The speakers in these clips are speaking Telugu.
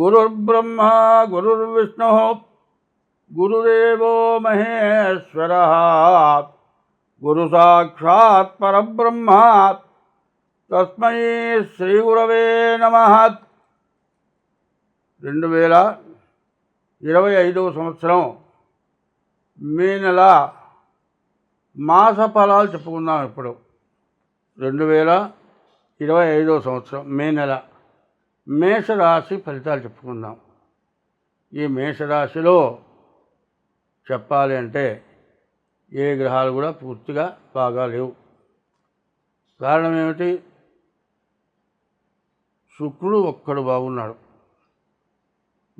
గురుర్బ్రహ్మ గురుర్విష్ణు గురుదేవో మహేశ్వర గురు సాక్షాత్ పరబ్రహ్మ తస్మై శ్రీగురవే నమ రెండు వేల ఇరవై ఐదవ సంవత్సరం మే నెల మాస ఫలాలు చెప్పుకుందాం ఇప్పుడు. రెండు వేల ఇరవై ఐదవ సంవత్సరం మే నెల. మేషరాశి ఫలితాలు చెప్పుకుందాం. ఈ మేషరాశిలో చెప్పాలి అంటే ఏ గ్రహాలు కూడా పూర్తిగా బాగా లేవు. కారణం ఏమిటి? శుక్రుడు ఒక్కడు బాగున్నాడు.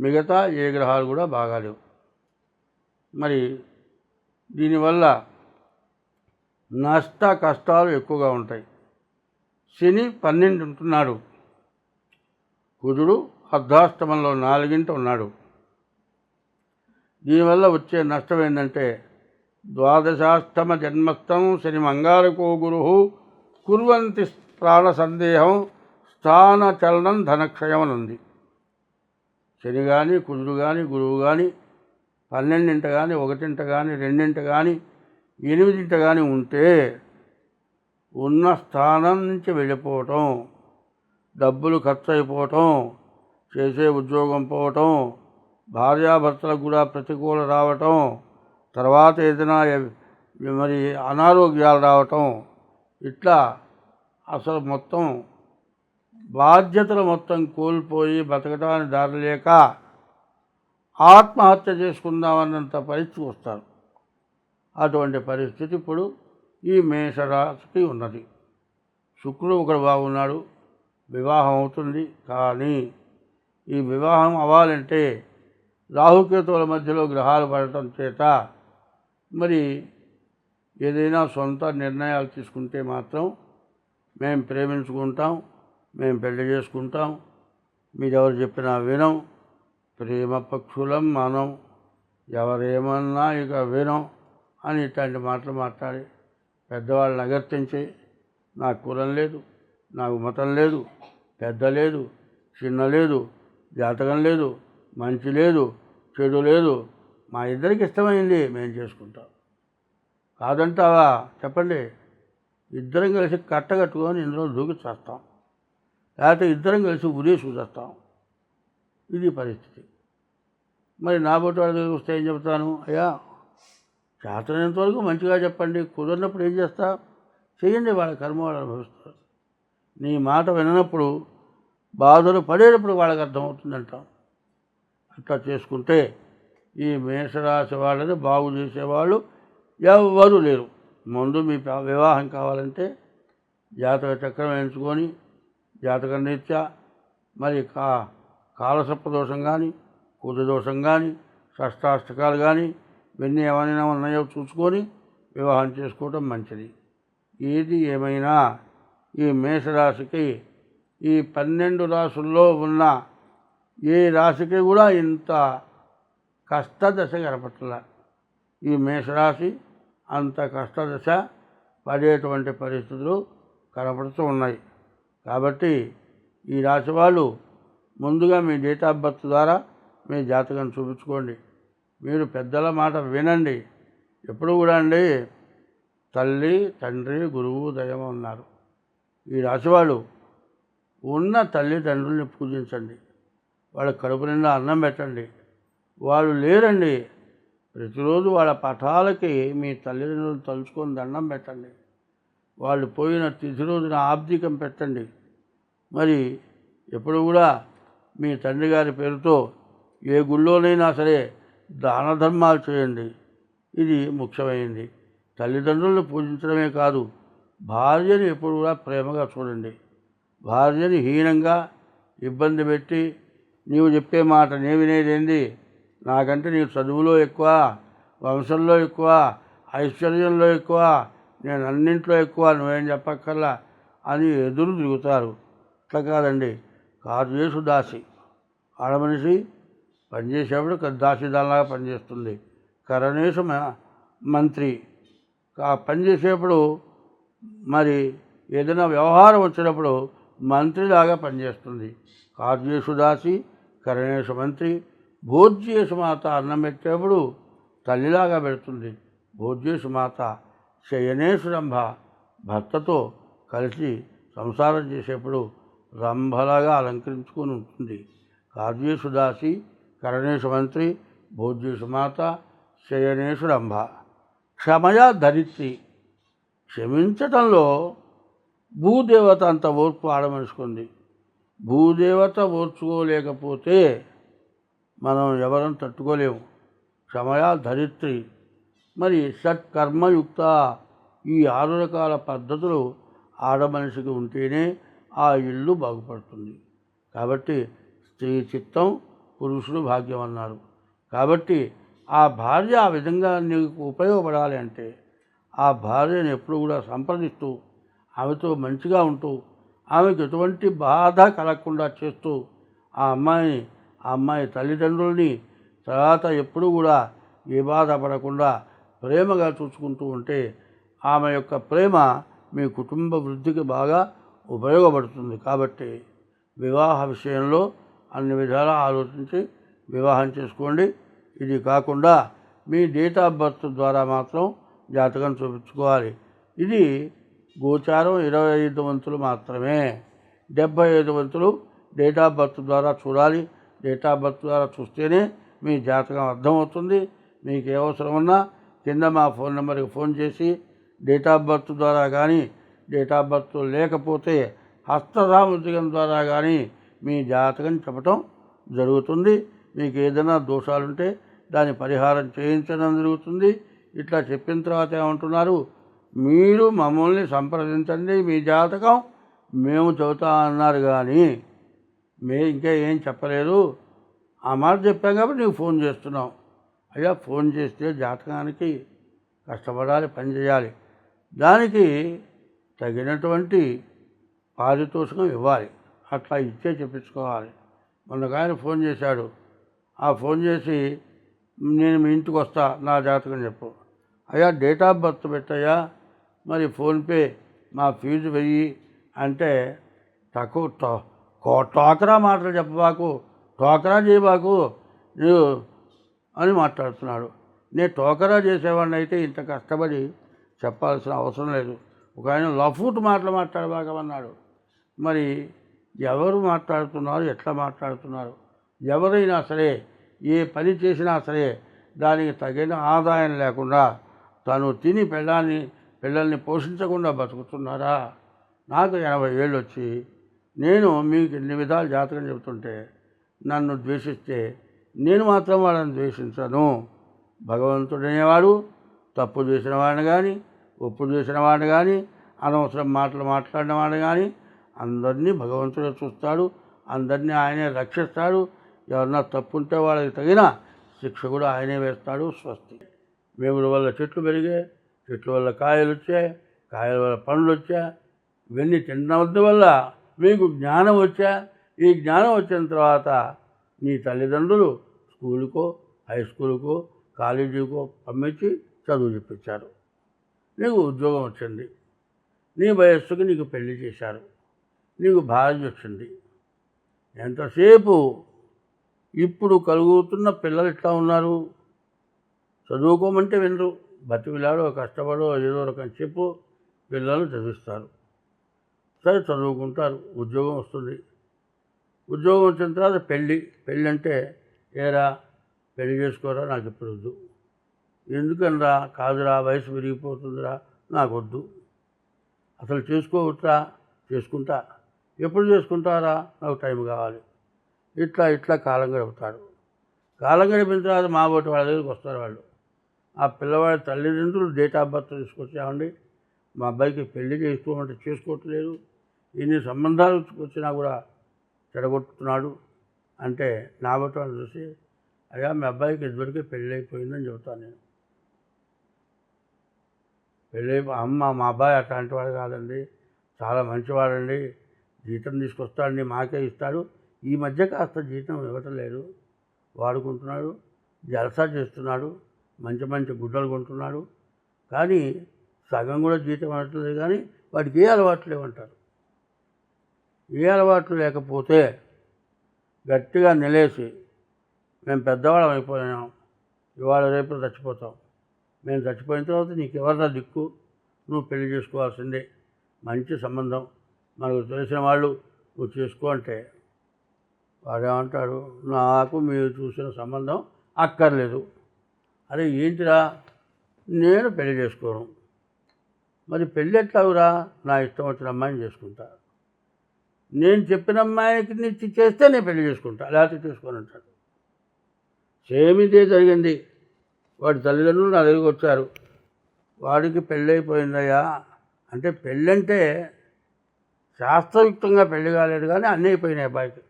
మిగతా ఏ గ్రహాలు కూడా బాగాలేవు మరి దీనివల్ల నష్ట కష్టాలు ఎక్కువగా ఉంటాయి. శని పన్నెండు ఉంటున్నాడు. కుజుడు అర్ధాష్టమంలో నాలుగింట ఉన్నాడు. దీనివల్ల వచ్చే నష్టం ఏంటంటే ద్వాదశాష్టమ జన్మస్థం శని మంగారకో గురు కుర్వంతి ప్రాణ సందేహం స్థాన చలనం ధనక్షయం అని ఉంది శని కానీ కుజుడు కానీ గురువు కానీ పన్నెండింట కానీ ఒకటింట కానీ రెండింట కానీ ఎనిమిదింట కానీ ఉంటే ఉన్న స్థానం నుంచి వెళ్ళిపోవటం. డబ్బులు ఖర్చు అయిపోవటం చేసే ఉద్యోగం పోవటం భార్యాభర్తలకు కూడా ప్రతికూల రావటం తర్వాత ఏదైనా మరి అనారోగ్యాలు రావటం ఇట్లా అసలు మొత్తం బాధ్యతలు మొత్తం కోల్పోయి బతకడానికి దారి లేక ఆత్మహత్య చేసుకుందామన్నంత పరిస్థితి వస్తారు. అటువంటి పరిస్థితి ఇప్పుడు ఈ మేషరాశికి ఉన్నది. శుక్రుడు ఒకడు బాగున్నాడు. వివాహం అవుతుంది. కానీ ఈ వివాహం అవ్వాలంటే రాహుకేతువుల మధ్యలో గ్రహాలు పడటం చేత మరి ఏదైనా సొంత నిర్ణయాలు తీసుకుంటే మాత్రం మేము ప్రేమించుకుంటాం మేము పెళ్ళి చేసుకుంటాం మీరెవరు చెప్పినా వినం. ప్రేమ పక్షులం మనం ఎవరేమన్నా ఇక వినం అని ఇట్లాంటి మాటలు మాట్లాడి పెద్దవాళ్ళని అగర్తించి నాకు కులం లేదు నాకు మతం లేదు పెద్ద లేదు చిన్న లేదు జాతకం లేదు మంచి లేదు చెడు లేదు. మా ఇద్దరికి ఇష్టమైంది మేము చేసుకుంటాం. కాదంటావా? చెప్పండి. ఇద్దరం కలిసి కట్టగట్టుకొని ఇందులో దూకి చేస్తాం. లేకపోతే ఇద్దరం కలిసి ఉరేసి చేస్తాం ఇది పరిస్థితి. మరి నా బొట్టు వాళ్ళ దగ్గరికి వస్తే ఏం చెప్తాను? అయ్యా చేతనంతవరకు మంచిగా చెప్పండి. కుదరినప్పుడు ఏం చేస్తా? చేయండి వాళ్ళ కర్మ వాళ్ళు అనుభవిస్తారు. నీ మాట విననప్పుడు బాధలు పడేటప్పుడు వాళ్ళకి అర్థమవుతుందంటాం అట్లా చేసుకుంటే ఈ మేషరాశి వాళ్ళని బాగు చేసేవాళ్ళు ఎవ్వరూ లేరు. ముందు మీ వివాహం కావాలంటే జాతక చక్రం ఎంచుకొని జాతక రీత్యా మరి కా కాలసర్ప దోషం కానీ కుజ దోషం కానీ షష్టాష్టకాలు కానీ ఇవన్నీ ఏమైనా ఉన్నాయో చూసుకొని వివాహం చేసుకోవటం మంచిది. ఏది ఏమైనా ఈ మేషరాశికి ఈ పన్నెండు రాసుల్లో ఉన్న ఏ రాశికి కూడా ఇంత కష్టదశ గడపట్ల ఈ మేషరాశి అంత కష్టదశ పడేటువంటి పరిస్థితులు కనపడుతూ ఉన్నాయి. కాబట్టి ఈ రాశి వాళ్ళు ముందుగా మీ డేట్ ఆఫ్ బర్త్ ద్వారా మీ జాతకం చూపించుకోండి. మీరు పెద్దల మాట వినండి. ఎప్పుడు కూడా అండి తల్లి తండ్రి గురువు దైవం ఉన్నారు ఈ రాశివాళ్ళు ఉన్న తల్లిదండ్రుల్ని పూజించండి. వాళ్ళ కడుపు నిండా అన్నం పెట్టండి. వాళ్ళు లేరండి. ప్రతిరోజు వాళ్ళ పటాలకి మీ తల్లిదండ్రులు తలుచుకొని దండం పెట్టండి. వాళ్ళు పోయిన తిథి రోజున ఆబ్దికం పెట్టండి. మరి ఎప్పుడు కూడా మీ తండ్రి గారి పేరుతో ఏ గుళ్ళోనైనా సరే దాన ధర్మాలు చేయండి. ఇది ముఖ్యమైనది. తల్లిదండ్రులను పూజించడమే కాదు భార్యని ఎప్పుడు కూడా ప్రేమగా చూడండి. భార్యని హీనంగా ఇబ్బంది పెట్టి నీవు చెప్పే మాట నే వినేదేంది నాకంటే నీ చదువులో ఎక్కువ వంశంలో ఎక్కువ ఐశ్వర్యంలో ఎక్కువ నేను అన్నింట్లో ఎక్కువ నువ్వేం చెప్పక్కర్లా అని ఎదురు తిరుగుతారు అట్లా కాదండి. కార్యేసు దాసి. ఆడమనిషి పనిచేసేప్పుడు దాసి దాసిదానిలాగా పనిచేస్తుంది. కరణేశు మంత్రి. పనిచేసేప్పుడు మరి ఏదైనా వ్యవహారం వచ్చినప్పుడు మంత్రిలాగా పనిచేస్తుంది. కార్యేషు దాసి కరణేశు మంత్రి భోజ్యేసు మాత అన్నం పెట్టేప్పుడు తల్లిలాగా పెడుతుంది. భోజ్యేషు మాత శయనేశు రంభ భర్తతో కలిసి సంసారం చేసేప్పుడు రంభలాగా అలంకరించుకొని ఉంటుంది. కార్యేషు దాసి కరణేశు మంత్రి భోజ్యేసు మాత శయనేశు రంభ. క్షమయా ధరిత్రి క్షమించటంలో భూదేవత అంత ఓర్పు ఆడమనుకుంది భూదేవత ఓర్చుకోలేకపోతే మనం ఎవరం తట్టుకోలేము. క్షమయా ధరిత్రి. మరి సత్కర్మయుక్త ఈ ఆరు రకాల పద్ధతులు ఆడమనిషికి ఉంటేనే ఆ ఇల్లు బాగుపడుతుంది. కాబట్టి స్త్రీ చిత్తం పురుషుడు భాగ్యం అన్నారు. కాబట్టి ఆ భార్య ఆ విధంగా నీకు ఉపయోగపడాలి అంటే ఆ భార్యను ఎప్పుడు కూడా సంప్రదిస్తూ ఆమెతో మంచిగా ఉంటూ ఆమెకు ఎటువంటి బాధ కలగకుండా చేస్తూ ఆ అమ్మాయిని ఆ అమ్మాయి తల్లిదండ్రుల్ని తర్వాత ఎప్పుడూ కూడా ఏ బాధ పడకుండా ప్రేమగా చూసుకుంటూ ఉంటే ఆమె యొక్క ప్రేమ మీ కుటుంబ వృద్ధికి బాగా ఉపయోగపడుతుంది. కాబట్టి వివాహ విషయంలో అన్ని విధాలా ఆలోచించి వివాహం చేసుకోండి. ఇది కాకుండా మీ డేట్ ఆఫ్ బర్త్ ద్వారా మాత్రం జాతకం చూపించుకోవాలి. ఇది గోచారం ఇరవై ఐదు వంతులు మాత్రమే. డెబ్భై ఐదు వంతులు డేట్ ఆఫ్ బర్త్ ద్వారా చూడాలి. డేట్ ఆఫ్ బర్త్ ద్వారా చూస్తేనే మీ జాతకం అర్థమవుతుంది. మీకు ఏ అవసరం ఉన్నా కింద మా ఫోన్ నెంబర్కి ఫోన్ చేసి డేట్ ఆఫ్ బర్త్ ద్వారా కానీ డేట్ ఆఫ్ బర్త్ లేకపోతే హస్తసాముద్రికం ద్వారా కానీ మీ జాతకం చెప్పటం జరుగుతుంది. మీకు ఏదైనా దోషాలుంటే దాని పరిహారం చేయించడం జరుగుతుంది. ఇట్లా చెప్పిన తర్వాత ఏమంటున్నారు? మీరు మమ్మల్ని సంప్రదించండి మీ జాతకం మేము చెబుతా అన్నారు కానీ మే ఇంకా ఏం చెప్పలేదు. ఆ మాట చెప్పాం కాబట్టి నీకు ఫోన్ చేస్తున్నాం. అయ్యా ఫోన్ చేస్తే జాతకానికి కష్టపడాలి పని చేయాలి. దానికి తగినటువంటి పారితోషికం ఇవ్వాలి. అట్లా ఇచ్చే చెప్పించుకోవాలి. మొన్నకాయన ఫోన్ చేశాడు. ఆ ఫోన్ చేసి నేను మీ ఇంటికి వస్తా నా జాతకం చెప్పు. అయ్యా డేట్ ఆఫ్ బర్త్ పెట్టయ్యా. మరి ఫోన్పే మా ఫీజు వెయ్యి అంటే తక్కువ టో- కో- టోకరా మాటలు చెప్పబాకు టోకరా చేయబాకు నువ్వు అని మాట్లాడుతున్నాడు. నేను టోకరా చేసేవాడిని అయితే ఇంత కష్టపడి చెప్పాల్సిన అవసరం లేదు. ఒక ఆయన లఫూట్ మాటలు మాట్లాడబాకమన్నాడు. మరి ఎవరు మాట్లాడుతున్నారు ఎట్లా మాట్లాడుతున్నారు? ఎవరైనా సరే ఏ పని చేసినా సరే దానికి తగిన ఆదాయం లేకుండా తను తిని పిల్లాన్ని పిల్లల్ని పోషించకుండా బతుకుతున్నారా? నాకు ఎనభై ఏళ్ళు వచ్చి నేను మీకు ఎన్ని విధాలు జాతకం చెబుతుంటే నన్ను ద్వేషిస్తే నేను మాత్రం వాళ్ళని ద్వేషించను. భగవంతుడనేవాడు తప్పు చేసిన వాడిని కానీ ఒప్పు చేసిన వాడిని కానీ అనవసరం మాటలు మాట్లాడిన వాడిని కానీ అందరినీ భగవంతుడే చూస్తాడు అందరినీ ఆయనే రక్షిస్తాడు ఎవరన్నా తప్పు ఉంటే వాళ్ళకి తగిన శిక్ష కూడా ఆయనే వేస్తాడు స్వస్తి. వేముల వల్ల చెట్లు పెరిగాయి చెట్ల వల్ల కాయలు వచ్చాయి కాయల వల్ల పండ్లు వచ్చా ఇవన్నీ తినడం వల్ల మీకు జ్ఞానం వచ్చా ఈ జ్ఞానం వచ్చిన తర్వాత నీ తల్లిదండ్రులు స్కూలుకో హై స్కూలుకో కాలేజీకో పంపించి చదువు చెప్పించారు. నీకు ఉద్యోగం వచ్చింది. నీ వయస్సుకి నీకు పెళ్ళి చేశారు. నీకు భార్య వచ్చింది. ఎంతసేపు ఇప్పుడు కలుగుతున్న పిల్లలు ఎట్లా ఉన్నారు? చదువుకోమంటే వినరు. బతికిలాడో కష్టపడో ఏదో రకం చెప్పు పిల్లలు చదివిస్తారు. సరే చదువుకుంటారు. ఉద్యోగం వస్తుంది. ఉద్యోగం వచ్చిన తర్వాత పెళ్ళి. పెళ్ళి అంటే ఏరా పెళ్ళి చేసుకోరా? నాకు ఇప్పుడు వద్దు. ఎందుకనరా? కాదురా వయసు విరిగిపోతుందిరా. నాకు వద్దు అసలు చేసుకోవచ్చా? చేసుకుంటా. ఎప్పుడు చేసుకుంటారా? నాకు టైం కావాలి. ఇట్లా ఇట్లా కాలం గడుపుతారు కాలం గడిపిన తర్వాత మా బోటి వాళ్ళ దగ్గరికి వస్తారు వాళ్ళు. ఆ పిల్లవాడి తల్లిదండ్రులు డేట్ ఆఫ్ బర్త్ తీసుకొచ్చామండి. మా అబ్బాయికి పెళ్ళి చేసుకోమంటే చేసుకోవట్లేదు. ఇన్ని సంబంధాలు వచ్చినా కూడా చెడగొట్టుతున్నాడు అంటే నా బట్టి వాళ్ళు చూసి అయ్యా మీ అబ్బాయికి ఇద్దరికి పెళ్ళి అయిపోయిందని చెబుతాను నేను. పెళ్ళి అమ్మ మా అబ్బాయి అట్లాంటి వాడు కాదండి. చాలా మంచివాడండి. జీతం తీసుకొస్తాడండి మాకే ఇస్తాడు. ఈ మధ్య కాస్త జీతం ఇవ్వటం లేదు వాడుకుంటున్నాడు జలసా చేస్తున్నాడు మంచి మంచి గుడ్డలు కొంటున్నాడు. కానీ సగం కూడా జీతం అనట్లేదు కానీ వాడికి ఏ అలవాట్లు లేవంటారు. ఏ అలవాట్లు లేకపోతే గట్టిగా నిలేసి మేము పెద్దవాళ్ళం అయిపోయాం ఇవాళ రేపు చచ్చిపోతాం. మేము చచ్చిపోయిన తర్వాత నీకు ఎవరిదా దిక్కు? నువ్వు పెళ్ళి చేసుకోవాల్సిందే. మంచి సంబంధం. మనకు తెలిసిన వాళ్ళు నువ్వు చేసుకో అంటే వాడేమంటాడు నాకు మీరు చూసిన సంబంధం అక్కర్లేదు. అరే ఏంటిరా? నేను పెళ్ళి చేసుకోను. మరి పెళ్ళి ఎట్లావురా నా ఇష్టం వచ్చిన అమ్మాయిని చేసుకుంటా. నేను చెప్పిన అమ్మాయికి నిచ్చి చేస్తే నేను పెళ్ళి చేసుకుంటా లేకపోతే చేసుకొని అంటాడు. సేమ్ ఇదే జరిగింది. వాడి తల్లిదండ్రులు నా దగ్గరికి వచ్చారు. వాడికి పెళ్ళైపోయిందయ్యా. అంటే పెళ్ళంటే శాస్త్రయుక్తంగా పెళ్ళి కాలేదు కానీ అన్నీ అయిపోయినాయి అబ్బాయికి.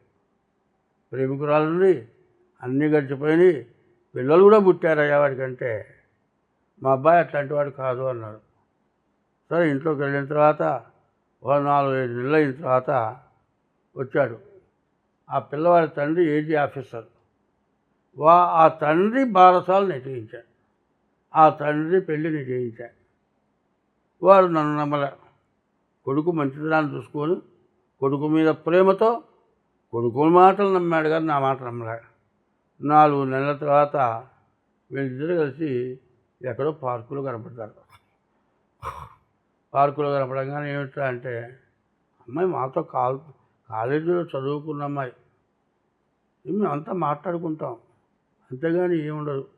ప్రేమికురాలు అన్నీ గడిచిపోయినాయి. పిల్లలు కూడా పుట్టారయ్యా వాడికంటే. మా అబ్బాయి అట్లాంటి వాడు కాదు అన్నారు. సరే ఇంట్లోకి వెళ్ళిన తర్వాత ఒక నాలుగు ఐదు నెలలు అయిన తర్వాత వచ్చాడు. ఆ పిల్లవాడి తండ్రి ఏజీ ఆఫీసర్. వా ఆ తండ్రి బారసాలు నేను ఆ తండ్రి పెళ్ళి నేను వారు నన్ను నమ్మల. కొడుకు మంచిదనాన్ని చూసుకొని కొడుకు మీద ప్రేమతో కొడుకు మాటలు నమ్మాడు కానీ నా మాట నమ్మలే. నాలుగు నెలల తర్వాత వీళ్ళిద్దరు కలిసి ఎక్కడో పార్కులో కనపడతారు. పార్కులో కనపడంగానే ఏమిటా అంటే అమ్మాయి మాతో కాల్ కాలేజీలో చదువుకున్న అమ్మాయి. మేము అంతా మాట్లాడుకుంటాం. అంతేగాని ఏముండదు.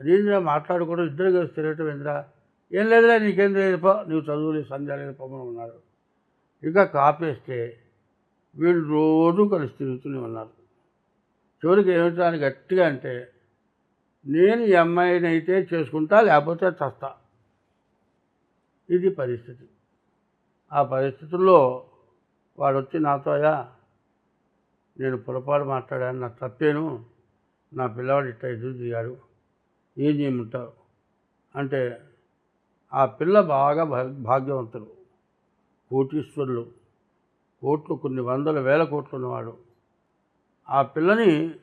అదేంద్రా మాట్లాడుకోవడం? ఇద్దరు కలిసి తిరగటం ఏంద్రా? ఏం లేదులే నీకేం లేదు పో నువ్వు చదువులే సంధ్య లేదు పొమ్మని ఉన్నారు ఇంకా కాపేస్తే వీళ్ళు రోజు కలిసి తిరుగుతూనే ఉన్నారు. చివరికి ఏమిటానికి గట్టిగా అంటే నేను ఈ అమ్మాయిని అయితే చేసుకుంటా లేకపోతే చస్తా. ఇది పరిస్థితి. ఆ పరిస్థితుల్లో వాడు వచ్చి నాతోయా నేను పొరపాటు మాట్లాడాను నా తప్పేను. నా పిల్లవాడు ఇట్లా ఎదురు దిగాడు. ఏం చేయమంటారు అంటే ఆ పిల్ల బాగా భాగ్యవంతులు కోటీశ్వరులు. కోట్లు కొన్ని వందల వేల కోట్లు ఉన్నవాడు. ఆ పిల్లని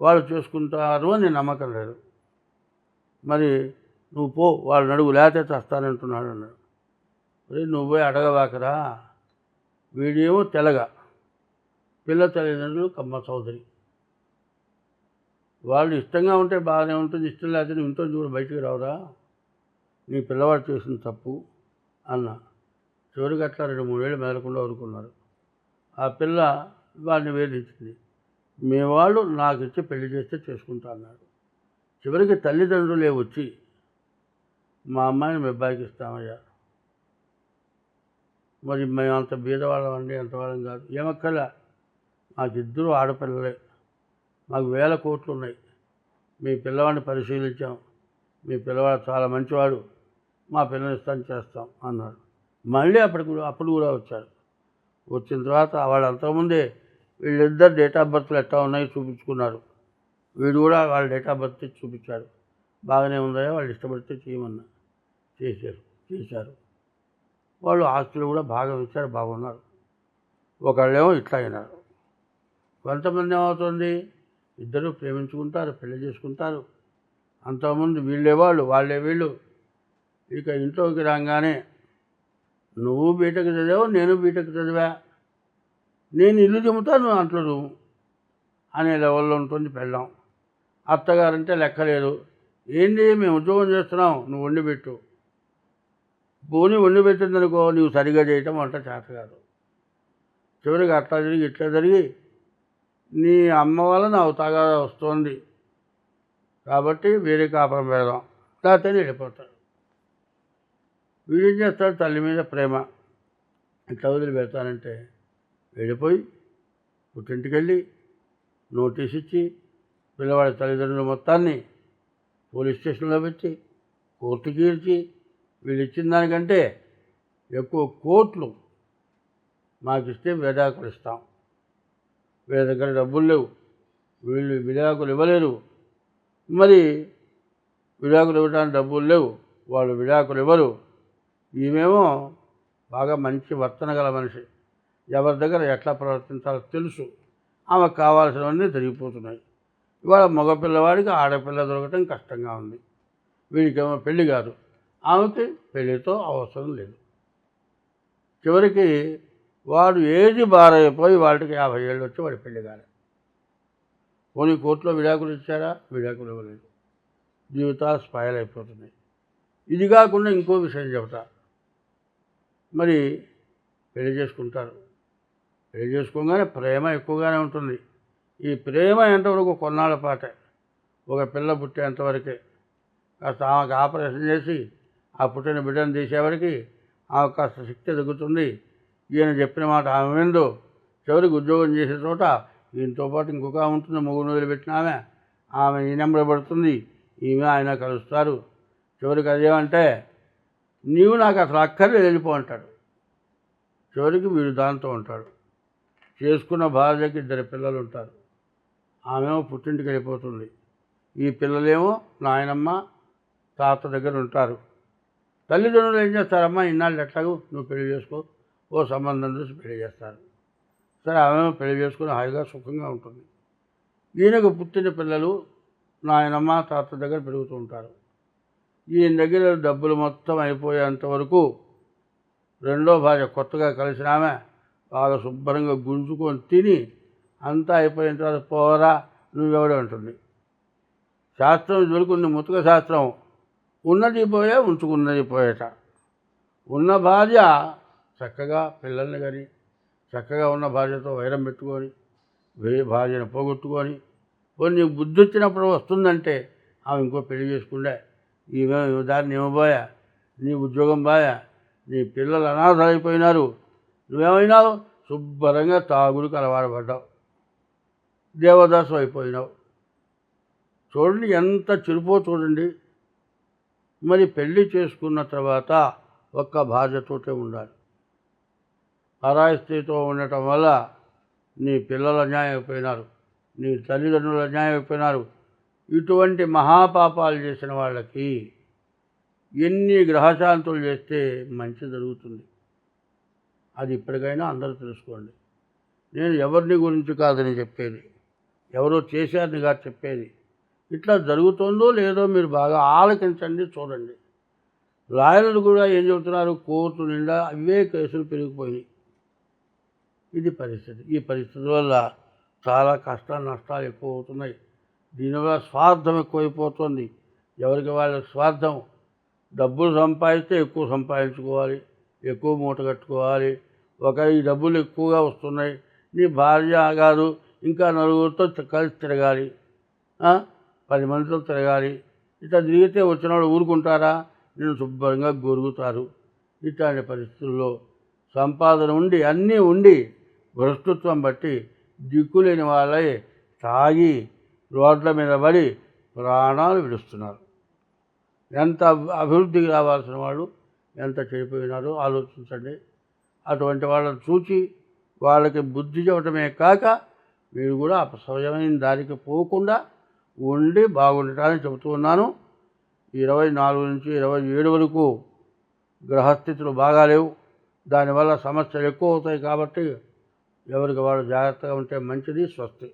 వాళ్ళు చేసుకుంటారు అని నమ్మకం లేదు. మరి నువ్వు పో వాళ్ళు నడుగు లేతే చస్తానంటున్నాడు అన్నాడు. మరి నువ్వు పోయి అడగవాకరా వీడేమో తెలగ. పిల్ల తల్లిదండ్రులు కమ్మ చౌదరి. వాళ్ళు ఇష్టంగా ఉంటే బాగానే ఉంటుంది ఇష్టం లేకపోతే ఇంట్లో చూడు బయటికి రావురా. నీ పిల్లవాడు చేసిన తప్పు అన్నా. చివరికి అట్లా రెండు మూడేళ్ళు మెదలకుండా వదులుకున్నారు. ఆ పిల్ల వాడిని వేధించింది. మీ వాళ్ళు నాకు ఇచ్చి పెళ్ళి చేస్తే చేసుకుంటా అన్నాడు. చివరికి తల్లిదండ్రులే వచ్చి మా అమ్మాయిని మీ అబ్బాయికి ఇస్తామయ్యా. మరి మేము అంత బీదవాళ్ళం అండి అంతవాళ్ళం కాదు. ఏమక్కర్లే? మాకు ఇద్దరు ఆడపిల్లలే. మాకు వేల కోట్లు ఉన్నాయి. మీ పిల్లవాడిని పరిశీలించాం. మీ పిల్లవాడు చాలా మంచివాడు. మా పిల్లని ఇస్తాను చేస్తాం అన్నాడు మళ్ళీ అప్పటికి అప్పుడు కూడా వచ్చారు. వచ్చిన తర్వాత వాళ్ళు అంతకుముందే వీళ్ళిద్దరు డేట్ ఆఫ్ బర్త్లు ఎట్లా ఉన్నాయో చూపించుకున్నారు. వీడు కూడా వాళ్ళ డేట్ ఆఫ్ బర్త్ చూపించారు బాగానే ఉన్నాయో వాళ్ళు ఇష్టపడితే చేయమన్నా చేశారు చేశారు. వాళ్ళు ఆస్తులు కూడా బాగా ఇచ్చారు బాగున్నారు. ఒకళ్ళేమో ఇట్లా అయినారు. కొంతమంది ఏమవుతుంది ఇద్దరు ప్రేమించుకుంటారు పెళ్ళి చేసుకుంటారు. అంతకుముందు వీళ్ళే వాళ్ళు వాళ్ళే వీళ్ళు. ఇక ఇంట్లోకి రాగానే నువ్వు బీటెక్ చదివావు నేను బీటెక్ చదివా. నేను ఇల్లు చెబుతా నువ్వు అంట్లో నువ్వు అనే లెవెల్లో ఉంటుంది పెళ్ళాం. అత్తగారంటే లెక్కలేదు ఏంటి మేము ఉద్యోగం చేస్తున్నాం నువ్వు వండి పెట్టు. పోనీ వండి పెట్టిందనుకో నువ్వు సరిగా చేయటం వంట చేత కాదు చివరికి అట్లా జరిగి ఇట్లా జరిగి నీ అమ్మ వల్ల నా తగా వస్తుంది. కాబట్టి వేరే కాపురం పెడదాం. లేకపోతే వెళ్ళిపోతాడు వీడేం చేస్తాడు తల్లి మీద ప్రేమ. ఇట్లా వదిలి పెడతానంటే వెళ్ళిపోయి పుట్టింటికి వెళ్ళి నోటీస్ ఇచ్చి పిల్లవాడి తల్లిదండ్రుల మొత్తాన్ని పోలీస్ స్టేషన్లో పెట్టి కోర్టు గీర్చి వీళ్ళు ఇచ్చిన దానికంటే ఎక్కువ కోట్లు మాకు ఇస్తే విడాకులు ఇస్తాం. వీళ్ళ దగ్గర డబ్బులు లేవు. వీళ్ళు విడాకులు ఇవ్వలేరు. మరి విడాకులు ఇవ్వడానికి డబ్బులు లేవు. వాళ్ళు విడాకులు ఇవ్వరు. ఈమెమో బాగా మంచి వర్తన గల మనిషి. ఎవరి దగ్గర ఎట్లా ప్రవర్తించాలో తెలుసు. ఆమెకు కావాల్సినవన్నీ జరిగిపోతున్నాయి ఇవాళ మగపిల్లవాడికి ఆడపిల్ల దొరకటం కష్టంగా ఉంది. వీడికేమో పెళ్ళి కాదు. ఆమెకి పెళ్ళితో అవసరం లేదు. చివరికి వాడు ఏది బారైపోయి వాడికి యాభై ఏళ్ళు వచ్చి వాడి పెళ్ళి కాలే. పోనీ కోర్టులో విడాకులు ఇచ్చారా? విడాకులు ఇవ్వలేదు. జీవితాలు స్పాయిల్ అయిపోతున్నాయి. ఇది కాకుండా ఇంకో విషయం చెబుతా. మరి పెళ్ళి చేసుకుంటారు. పెళ్ళి చేసుకోగానే ప్రేమ ఎక్కువగానే ఉంటుంది. ఈ ప్రేమ ఎంతవరకు కొన్నాళ్ళ పాటే? ఒక పిల్ల పుట్టేంతవరకే కాస్త ఆమెకు ఆపరేషన్ చేసి ఆ పుట్టిన బిడ్డను తీసేవరకు ఆమె కాస్త శక్తి తగ్గుతుంది. ఈయన చెప్పిన మాట ఆమె విందు. చివరికి ఉద్యోగం చేసే చోట ఈయనతో పాటు ఇంకొక ఉంటుంది మొగ్గును వదిలిపెట్టిన ఆమె. ఆమె ఈ నెంబర్ పడుతుంది. ఈమె ఆయన కలుస్తారు. చివరికి అదేమంటే నీవు నాకు అసలు అక్కర్లేదు వెళ్ళిపో అంటాడు. చివరికి వీడు దాంతో ఉంటాడు. చేసుకున్న భార్యకి ఇద్దరు పిల్లలు ఉంటారు. ఆమెమో పుట్టింటికి వెళ్ళిపోతుంది. ఈ పిల్లలేమో నాయనమ్మ తాత దగ్గర ఉంటారు. తల్లిదండ్రులు ఏం చేస్తారమ్మా ఇన్నాళ్ళు ఎట్లాగూ నువ్వు పెళ్ళి చేసుకో ఓ సంబంధం చూసి పెళ్ళి చేస్తారు. సరే ఆమె పెళ్ళి చేసుకుని హాయిగా సుఖంగా ఉంటుంది. ఈయనకు పుట్టిన పిల్లలు నాయనమ్మ తాత దగ్గర పెరుగుతూ ఉంటారు. ఈయన దగ్గర డబ్బులు మొత్తం అయిపోయేంత వరకు రెండో భార్య కొత్తగా కలిసిన ఆమె బాగా శుభ్రంగా గుంజుకొని తిని అంతా అయిపోయిన తర్వాత పోరా నువ్వెవడే ఉంటుంది శాస్త్రం దొరుకుంది ముతుక శాస్త్రం. ఉన్నది పోయే ఉంచుకున్నది పోయేట. ఉన్న భార్య చక్కగా పిల్లల్ని కానీ చక్కగా ఉన్న భార్యతో వైరం పెట్టుకొని వేరే భార్యను పోగొట్టుకొని కొన్ని బుద్ధి వచ్చినప్పుడు వస్తుందంటే ఆమె ఇంకో పెళ్ళి చేసుకుండే ఈమె దాన్ని ఇవ్వబోయా? నీ ఉద్యోగం బాయా? నీ పిల్లలు అనాథలైపోయినారు. నువ్వేమైనావు? శుభ్రంగా తాగుడికి అలవాటుపడ్డావు దేవదాసు అయిపోయినావు. చూడండి ఎంత చిరుపో చూడండి. మరి పెళ్ళి చేసుకున్న తర్వాత ఒక్క భార్యతోటే ఉండాలి. పరాయి ఉండటం వల్ల నీ పిల్లలు అన్యాయం అయిపోయినారు నీ తల్లిదండ్రులు అన్యాయం అయిపోయినారు ఇటువంటి మహాపాపాలు చేసిన వాళ్ళకి ఎన్ని గ్రహశాంతులు చేస్తే మంచి జరుగుతుంది? అది ఇప్పటికైనా అందరూ తెలుసుకోండి. నేను ఎవరిని గురించి కాదని చెప్పేది ఎవరో చేశారని కాదు చెప్పేది. ఇట్లా జరుగుతుందో లేదో మీరు బాగా ఆలకించండి చూడండి. లాయర్లు కూడా ఏం చెబుతున్నారు? కోర్టు నిండా అవే కేసులు పెరిగిపోయినాయి. ఇది పరిస్థితి. ఈ పరిస్థితి వల్ల చాలా కష్ట నష్టాలు ఎక్కువ అవుతున్నాయి. దీనివల్ల స్వార్థం ఎక్కువైపోతుంది. ఎవరికి వాళ్ళ స్వార్థం? డబ్బులు సంపాదిస్తే ఎక్కువ సంపాదించుకోవాలి. ఎక్కువ మూట కట్టుకోవాలి. ఒక ఈ డబ్బులు ఎక్కువగా వస్తున్నాయి. నీ భార్య గారు ఇంకా నలుగురితో కలిసి తిరగాలి. పది మందితో తిరగాలి. ఇట్లా తిరిగితే వాళ్ళు ఊరుకుంటారా? నేను శుభ్రంగా గొరుగుతారు ఇట్లాంటి పరిస్థితుల్లో సంపాదన ఉండి అన్నీ ఉండి భ్రష్టత్వం బట్టి దిక్కులేని వాళ్ళే తాగి రోడ్ల మీద పడి ప్రాణాలు విడుస్తున్నారు. ఎంత అభివృద్ధికి రావాల్సిన వాళ్ళు ఎంత చెడిపోయినారో ఆలోచించండి. అటువంటి వాళ్ళని చూచి వాళ్ళకి బుద్ధి చెప్పడమే కాక మీరు కూడా అపసవ్యమైన దారికి పోకుండా ఉండి బాగుండటాన్ని చెబుతూ ఉన్నాను. ఇరవై నాలుగు నుంచి ఇరవై ఏడు వరకు గ్రహస్థితులు బాగాలేవు దానివల్ల సమస్యలు ఎక్కువ అవుతాయి కాబట్టి ఎవరికి వాళ్ళు జాగ్రత్తగా ఉంటే మంచిది స్వస్తి.